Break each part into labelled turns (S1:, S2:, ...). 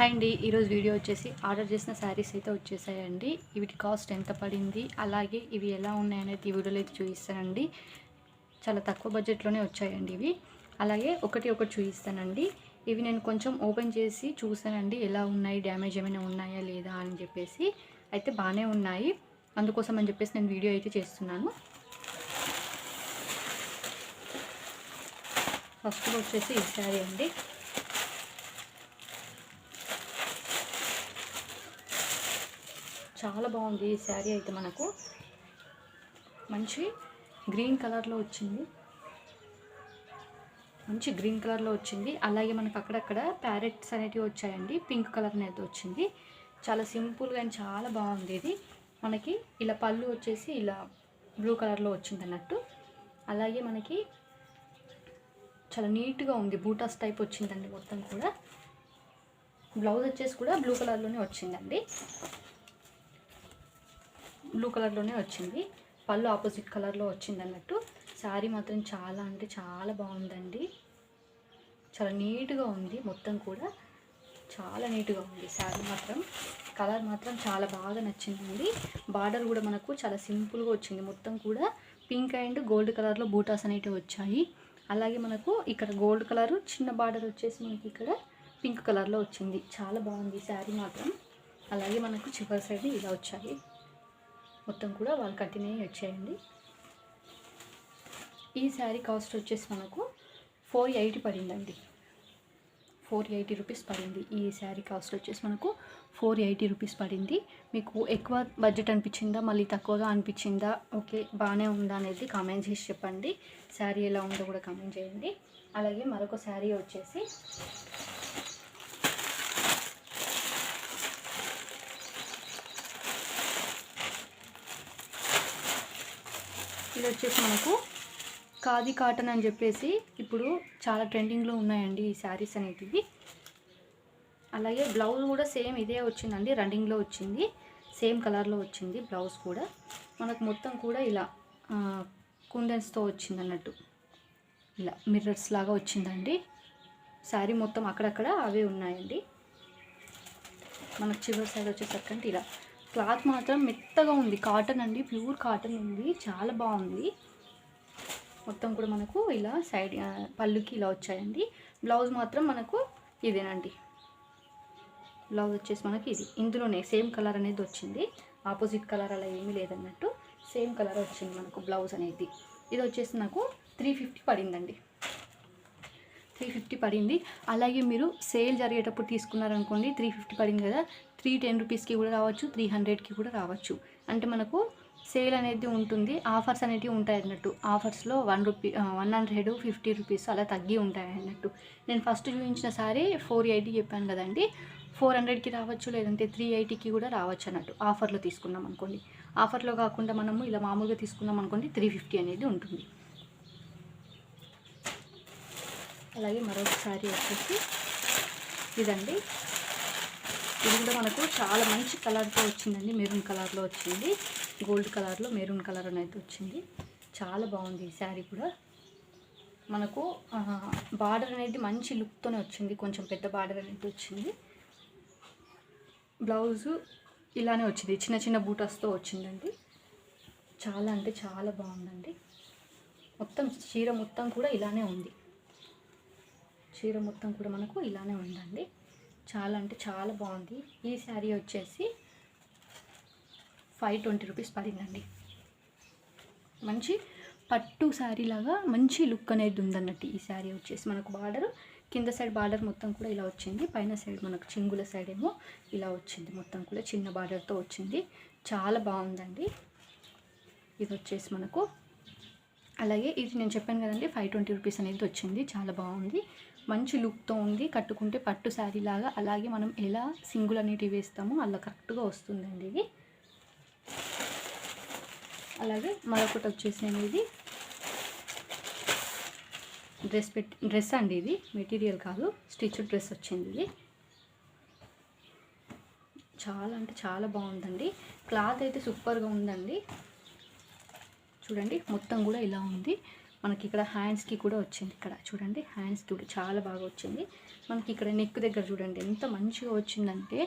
S1: Hi అండి. ఈరోజు video వచ్చేసి ఆర్డర్ చేసిన శారీస్ అయితే వచ్చేసాయండి. వీటి కాస్ట్ ఎంత పడింది? అలాగే ఇవి ఎలా ఉన్నాయనేది ఈ వీడియోలో అయితే చూపిస్తానండి. చాలా తక్కువ బడ్జెట్లోనే వచ్చాయండి ఇవి. అలాగే ఒకటి ఒకటి చూపిస్తానండి. ఇవి నేను కొంచెం ఓపెన్ చేసి చూసానండి ఎలా ఉన్నాయి? డ్యామేజ్ ఏమైనా ఉన్నాయా? లేదా? అని చెప్పేసి అయితే బాగానే ఉన్నాయి. అందుకోసం అని చెప్పేసి నేను వీడియో అయితే చేస్తున్నాను. ఫస్ట్ వచ్చేసి ఈ శారీ అండి. చాలా బాగుంది ఈ శారీ అయితే మనకు. మంచి గ్రీన్ కలర్లో వచ్చింది. మంచి గ్రీన్ కలర్లో వచ్చింది. అలాగే మనకు అక్కడక్కడ ప్యారెట్స్ అనేటివి వచ్చాయండి. పింక్ కలర్ అనేది వచ్చింది. చాలా సింపుల్గా అండ్ చాలా బాగుంది ఇది. మనకి ఇలా పళ్ళు వచ్చేసి ఇలా బ్లూ కలర్లో వచ్చింది అన్నట్టు. అలాగే మనకి చాలా నీట్గా ఉంది. బూటాస్ టైప్ వచ్చిందండి మొత్తం కూడా. బ్లౌజ్ వచ్చేసి కూడా బ్లూ కలర్లోనే వచ్చిందండి. బ్లూ కలర్లోనే వచ్చింది. పళ్ళు ఆపోజిట్ కలర్లో వచ్చింది అన్నట్టు. శారీ మాత్రం చాలా అంటే చాలా బాగుందండి. చాలా నీట్గా ఉంది మొత్తం కూడా. చాలా నీట్గా ఉంది శారీ మాత్రం. కలర్ మాత్రం చాలా బాగా నచ్చిందండి. బార్డర్ కూడా మనకు చాలా సింపుల్గా వచ్చింది. మొత్తం కూడా పింక్ అండ్ గోల్డ్ కలర్లో బూటాస్ అనేటివి వచ్చాయి. అలాగే మనకు ఇక్కడ గోల్డ్ కలర్ చిన్న బార్డర్ వచ్చేసి మనకి ఇక్కడ పింక్ కలర్లో వచ్చింది. చాలా బాగుంది శారీ మాత్రం. అలాగే మనకు చివరి సైడ్ ఇలా వచ్చాయి. మొత్తం కూడా వాళ్ళు కట్టినవి వచ్చాయండి. ఈ శారీ కాస్ట్ వచ్చేసి మనకు ఫోర్ ఎయిటీ పడిందండి. ఫోర్ ఎయిటీ రూపీస్ పడింది. ఈ శారీ కాస్ట్ వచ్చేసి మనకు ఫోర్ ఎయిటీ రూపీస్ పడింది. మీకు ఎక్కువ బడ్జెట్ అనిపించిందా? మళ్ళీ తక్కువగా అనిపించిందా? ఓకే బాగానే ఉందా అనేది కామెంట్ చేసి చెప్పండి. శారీ ఎలా ఉందో కూడా కామెంట్ చేయండి. అలాగే మరొక శారీ వచ్చేసి ఇది వచ్చేసి మనకు ఖాదీ కాటన్ అని చెప్పేసి ఇప్పుడు చాలా ట్రెండింగ్లో ఉన్నాయండి ఈ శారీస్ అనేటివి. అలాగే బ్లౌజ్ కూడా సేమ్ ఇదే వచ్చిందండి రన్నింగ్లో వచ్చింది సేమ్ కలర్లో వచ్చింది బ్లౌజ్ కూడా. మనకు మొత్తం కూడా ఇలా కుండెన్స్తో వచ్చింది అన్నట్టు ఇలా మిర్రర్స్ లాగా వచ్చిందండి. శారీ మొత్తం అక్కడక్కడ అవే ఉన్నాయండి. మనకు చివరి సైడ్ వచ్చేసరికి ఇలా క్లాత్ మాత్రం మెత్తగా ఉంది. కాటన్ అండి. ప్యూర్ కాటన్ ఉంది. చాలా బాగుంది. మొత్తం కూడా మనకు ఇలా సైడ్ పళ్ళుకి ఇలా వచ్చాయండి. బ్లౌజ్ మాత్రం మనకు ఇదేనండి. బ్లౌజ్ వచ్చేసి మనకి ఇది. ఇందులోనే సేమ్ కలర్ అనేది వచ్చింది. ఆపోజిట్ కలర్ అలా ఏమీ లేదన్నట్టు సేమ్ కలర్ వచ్చింది మనకు బ్లౌజ్ అనేది. ఇది వచ్చేసి నాకు త్రీ ఫిఫ్టీ పడిందండి. త్రీ ఫిఫ్టీ పడింది. అలాగే మీరు సేల్ జరిగేటప్పుడు తీసుకున్నారనుకోండి త్రీ ఫిఫ్టీ పడింది కదా త్రీ టెన్ రూపీస్కి కూడా రావచ్చు త్రీ హండ్రెడ్కి కూడా రావచ్చు. అంటే మనకు సేల్ అనేది ఉంటుంది ఆఫర్స్ అనేటివి ఉంటాయి అన్నట్టు. ఆఫర్స్లో one rupee one hundred fifty rupees అలా తగ్గి ఉంటాయి అన్నట్టు. నేను ఫస్ట్ చూపించిన సారీ ఫోర్ ఎయిటీ చెప్పాను కదండి. ఫోర్ హండ్రెడ్కి రావచ్చు లేదంటే త్రీ ఎయిటీకి కూడా రావచ్చు అన్నట్టు. ఆఫర్లో తీసుకున్నాం అనుకోండి ఆఫర్లో కాకుండా మనము ఇలా మామూలుగా తీసుకున్నాం అనుకోండి త్రీ ఫిఫ్టీ అనేది ఉంటుంది. అలాగే మరొక శారీ వచ్చేసి ఇదండి. ఇది కూడా మనకు చాలా మంచి కలర్తో వచ్చిందండి. మెరూన్ కలర్లో వచ్చింది. గోల్డ్ కలర్లో మెరూన్ కలర్ అనేది వచ్చింది. చాలా బాగుంది ఈ శారీ కూడా. మనకు బార్డర్ అనేది మంచి లుక్తోనే వచ్చింది. కొంచెం పెద్ద బార్డర్ అనేది వచ్చింది. బ్లౌజు ఇలానే వచ్చింది. చిన్న చిన్న బూటాస్తో వచ్చిందండి. చాలా అంటే చాలా బాగుందండి. మొత్తం చీర మొత్తం కూడా ఇలానే ఉంది. చీర మొత్తం కూడా మనకు ఇలానే ఉందండి. చాలా అంటే చాలా బాగుంది. ఈ శారీ వచ్చేసి ఫైవ్ ట్వంటీ రూపీస్ పడిందండి. మంచి పట్టు శారీ లాగా మంచి లుక్ అనేది ఉందన్నట్టు ఈ శారీ వచ్చేసి మనకు బార్డర్. కింద సైడ్ బార్డర్ మొత్తం కూడా ఇలా వచ్చింది. పైన సైడ్ మనకు చింగుల సైడ్ ఏమో ఇలా వచ్చింది. మొత్తం కూడా చిన్న బార్డర్తో వచ్చింది. చాలా బాగుందండి. ఇది వచ్చేసి మనకు అలాగే ఇది నేను చెప్పాను కదండి ఫైవ్ ట్వంటీ రూపీస్ అనేది వచ్చింది. చాలా బాగుంది. మంచి లుక్తో ఉంది కట్టుకుంటే పట్టు శారీ లాగా అలాగే మనం ఎలా సింగుల్ అనేటివి వేస్తామో అలా కరెక్ట్గా వస్తుందండి ఇది. అలాగే మరొకటి వచ్చేసి ఇది డ్రెస్ పెట్టి డ్రెస్ అండి ఇది మెటీరియల్ కాదు స్టిచ్ డ్రెస్ వచ్చింది ఇది. చాలా అంటే చాలా బాగుందండి. క్లాత్ అయితే సూపర్గా ఉందండి. చూడండి మొత్తం కూడా ఇలా ఉంది. మనకి ఇక్కడ హ్యాండ్స్కి కూడా వచ్చింది. ఇక్కడ చూడండి హ్యాండ్స్కి కూడా చాలా బాగా వచ్చింది. మనకి ఇక్కడ నెక్ దగ్గర చూడండి ఎంత మంచిగా వచ్చిందంటే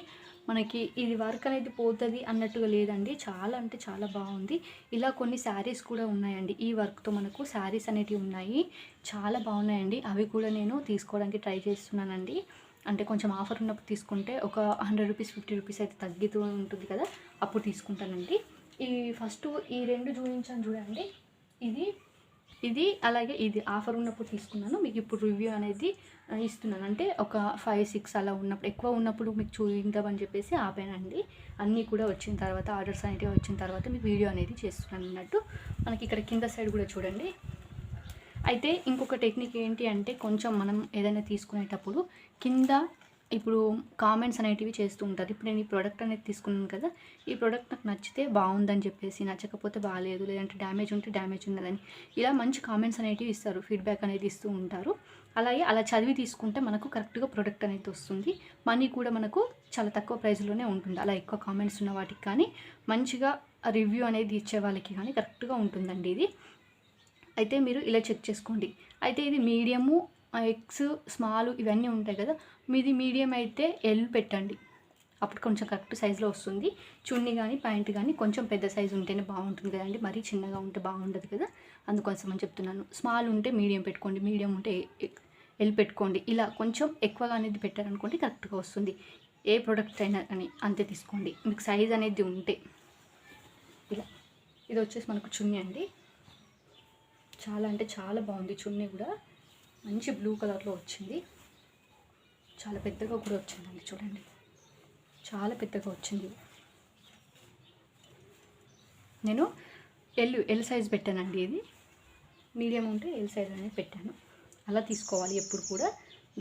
S1: మనకి ఇది వర్క్ అనేది పోతుంది అన్నట్టుగా లేదండి. చాలా అంటే చాలా బాగుంది. ఇలా కొన్ని శారీస్ కూడా ఉన్నాయండి. ఈ వర్క్తో మనకు శారీస్ అనేటివి ఉన్నాయి. చాలా బాగున్నాయండి. అవి కూడా నేను తీసుకోవడానికి ట్రై చేస్తున్నానండి. అంటే కొంచెం ఆఫర్ ఉన్నప్పుడు తీసుకుంటే ఒక హండ్రెడ్ రూపీస్ ఫిఫ్టీ రూపీస్ అయితే తగ్గుతూ ఉంటుంది కదా అప్పుడు తీసుకుంటానండి. ఈ ఫస్ట్ ఈ రెండు చూపించాను చూడండి. ఇది ఇది అలాగే ఇది ఆఫర్ ఉన్నప్పుడు తీసుకున్నాను. మీకు ఇప్పుడు రివ్యూ అనేది ఇస్తున్నాను. అంటే ఒక ఫైవ్ సిక్స్ అలా ఉన్నప్పుడు ఎక్కువ ఉన్నప్పుడు మీకు చూద్దామని చెప్పేసి ఆపానండి. అన్నీ కూడా వచ్చిన తర్వాత ఆర్డర్స్ అనేవి వచ్చిన తర్వాత మీకు వీడియో అనేది చేస్తున్నాను అన్నట్టు. మనకి ఇక్కడ కింద సైడ్ కూడా చూడండి. అయితే ఇంకొక టెక్నిక్ ఏంటి అంటే కొంచెం మనం ఏదైనా తీసుకునేటప్పుడు కింద ఇప్పుడు కామెంట్స్ అనేటివి చేస్తూ ఉంటారు. ఇప్పుడు నేను ఈ ప్రోడక్ట్ అనేది తీసుకున్నాను కదా ఈ ప్రోడక్ట్ నాకు నచ్చితే బాగుందని చెప్పేసి నచ్చకపోతే బాగాలేదు లేదంటే డ్యామేజ్ ఉంటే డ్యామేజ్ ఉన్నదని ఇలా మంచి కామెంట్స్ అనేటివి ఇస్తారు. ఫీడ్బ్యాక్ అనేది ఇస్తూ ఉంటారు. అలాగే అలా చదివి తీసుకుంటే మనకు కరెక్ట్గా ప్రోడక్ట్ అనేది వస్తుంది. మనీ కూడా మనకు చాలా తక్కువ ప్రైస్లోనే ఉంటుంది. అలా ఎక్కువ కామెంట్స్ ఉన్న వాటికి కానీ మంచిగా రివ్యూ అనేది ఇచ్చే వాళ్ళకి కానీ కరెక్ట్గా ఉంటుందండి ఇది. అయితే మీరు ఇలా చెక్ చేసుకోండి. అయితే ఇది మీడియము ఎగ్స్ స్మాల్ ఇవన్నీ ఉంటాయి కదా మీది మీడియం అయితే ఎల్ పెట్టండి. అప్పుడు కొంచెం కరెక్ట్ సైజులో వస్తుంది. చున్నీ కానీ ప్యాంట్ కానీ కొంచెం పెద్ద సైజు ఉంటేనే బాగుంటుంది కదండి. మరీ చిన్నగా ఉంటే బాగుండదు కదా. అందుకోసం అని చెప్తున్నాను. స్మాల్ ఉంటే మీడియం పెట్టుకోండి మీడియం ఉంటే ఎల్ పెట్టుకోండి. ఇలా కొంచెం ఎక్కువగా అనేది పెట్టారనుకోండి కరెక్ట్గా వస్తుంది. ఏ ప్రోడక్ట్ అయినా కానీ అంతే తీసుకోండి. మీకు సైజ్ అనేది ఉంటే. ఇలా. ఇది వచ్చేసి మనకు చున్నీ అండి. చాలా అంటే చాలా బాగుంది చున్నీ కూడా. మంచి బ్లూ కలర్లో వచ్చింది. చాలా పెద్దగా కూడా వచ్చిందండి చూడండి. చాలా పెద్దగా వచ్చింది. నేను ఎల్ ఎల్ సైజ్ పెట్టానండి ఇది. మీడియం ఉంటే ఎల్ సైజ్ అనేది పెట్టాను. అలా తీసుకోవాలి ఎప్పుడు కూడా.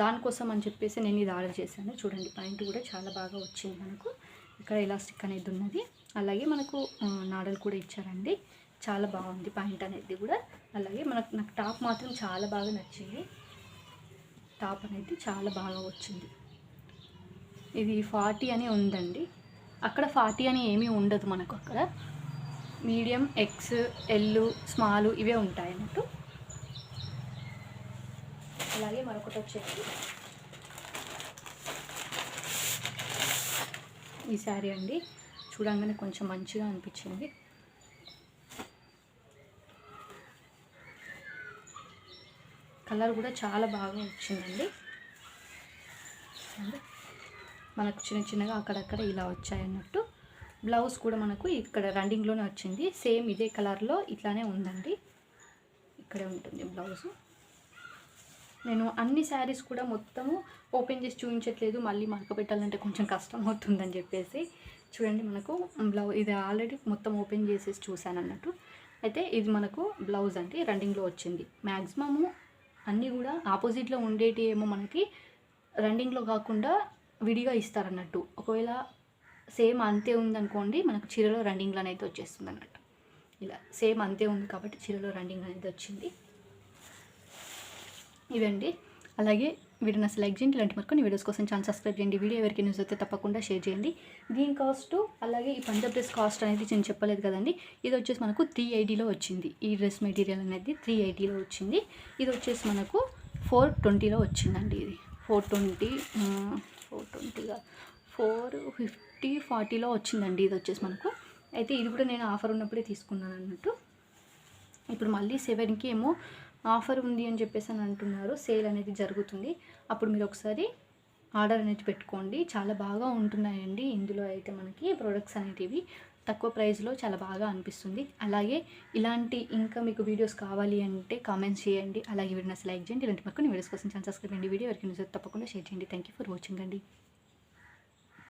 S1: దానికోసం అని చెప్పేసి నేను ఇది ఆర్డర్ చేశాను. చూడండి పాయింట్ కూడా చాలా బాగా వచ్చింది మనకు. ఇక్కడ ఎలాస్టిక్ అనేది ఉన్నది. అలాగే మనకు నాడలు కూడా ఇచ్చారండి. చాలా బాగుంది పాయింట్ అనేది కూడా. అలాగే మనకు నాకు టాప్ మాత్రం చాలా బాగా నచ్చింది. టాప్ అనేది చాలా బాగా వచ్చింది. ఇది ఫార్టీ అని ఉందండి. అక్కడ ఫార్టీ అని ఏమీ ఉండదు మనకు అక్కడ. మీడియం ఎక్స్ ఎల్ స్మాల్ ఇవే ఉంటాయి అన్నట్టు. అలాగే మరొకటి వచ్చేసి ఈ శారీ అండి. చూడంగానే కొంచెం మంచిగా అనిపించింది. కలర్ కూడా చాలా బాగా వచ్చిందండి. మనకు చిన్న చిన్నగా అక్కడక్కడ ఇలా వచ్చాయి అన్నట్టు బ్లౌజ్ కూడా మనకు ఇక్కడ రన్నింగ్లోనే వచ్చింది. సేమ్ ఇదే కలర్లో ఇట్లానే ఉందండి. ఇక్కడే ఉంటుంది బ్లౌజు. నేను అన్ని శారీస్ కూడా మొత్తము ఓపెన్ చేసి చూపించట్లేదు. మళ్ళీ మడక పెట్టాలంటే కొంచెం కష్టం అవుతుందని చెప్పేసి చూడండి మనకు బ్లౌజ్ ఇది ఆల్రెడీ మొత్తం ఓపెన్ చేసేసి చూశాను అన్నట్టు అయితే ఇది మనకు బ్లౌజ్ అండి. రన్నింగ్లో వచ్చింది. మ్యాక్సిమము అన్నీ కూడా ఆపోజిట్లో ఉండేటి ఏమో మనకి రన్నింగ్లో కాకుండా విడిగా ఇస్తారన్నట్టు. ఒకవేళ సేమ్ అంతే ఉందనుకోండి మనకు చీరలో రన్నింగ్లో అనేది వచ్చేస్తుంది అన్నట్టు ఇలా సేమ్ అంతే ఉంది కాబట్టి చీరలో రన్నింగ్ అనేది వచ్చింది. ఇవండి అలాగే వీడియో అసలు లైక్ చేయండి ఇలాంటి మరికొన్ని వీడియోస్ కోసం ఛానల్ సబ్స్క్రైబ్ చేయండి. వీడియో ఎవరికి న్యూస్ అయితే తప్పకుండా షేర్ చేయండి. దీని కాస్ట్ అలాగే ఈ పంజాబ్ డ్రెస్ కాస్ట్ అనేది నేను చెప్పలేదు కదండి. ఇది వచ్చేసి మనకు త్రీ ఐడీలో వచ్చింది. ఈ డ్రెస్ మెటీరియల్ అనేది త్రీ ఐడీలో వచ్చింది. ఇది వచ్చేసి మనకు ఫోర్ ట్వంటీలో వచ్చిందండి ఇది. ఫోర్ ట్వంటీ ఫోర్ ట్వంటీగా ఫోర్ ఫిఫ్టీ ఫార్టీలో వచ్చిందండి ఇది వచ్చేసి మనకు. అయితే ఇది కూడా నేను ఆఫర్ ఉన్నప్పుడే తీసుకున్నాను అన్నట్టు. ఇప్పుడు మళ్ళీ సెవెన్కి ఏమో ఆఫర్ ఉంది అని చెప్పేసి అని అంటున్నారు. సేల్ అనేది జరుగుతుంది. అప్పుడు మీరు ఒకసారి ఆర్డర్ అనేది పెట్టుకోండి. చాలా బాగా ఉంటున్నాయండి. ఇందులో అయితే మనకి ప్రొడక్ట్స్ అనేటివి తక్కువ ప్రైస్లో చాలా బాగా అనిపిస్తుంది. అలాగే ఇలాంటి ఇంకా మీకు వీడియోస్ కావాలి అంటే కామెంట్స్ చేయండి. అలాగే వీడియోస్ లైక్ చేయండి. ఇలాంటి మరికొన్ని వీడియోస్ కోసం ఛానల్ సబ్స్క్రైబ్ చేయండి. వీడియో ఎవరికి తప్పకుండా షేర్ చేయండి. థ్యాంక్ యూ ఫర్ వాచింగ్ అండి.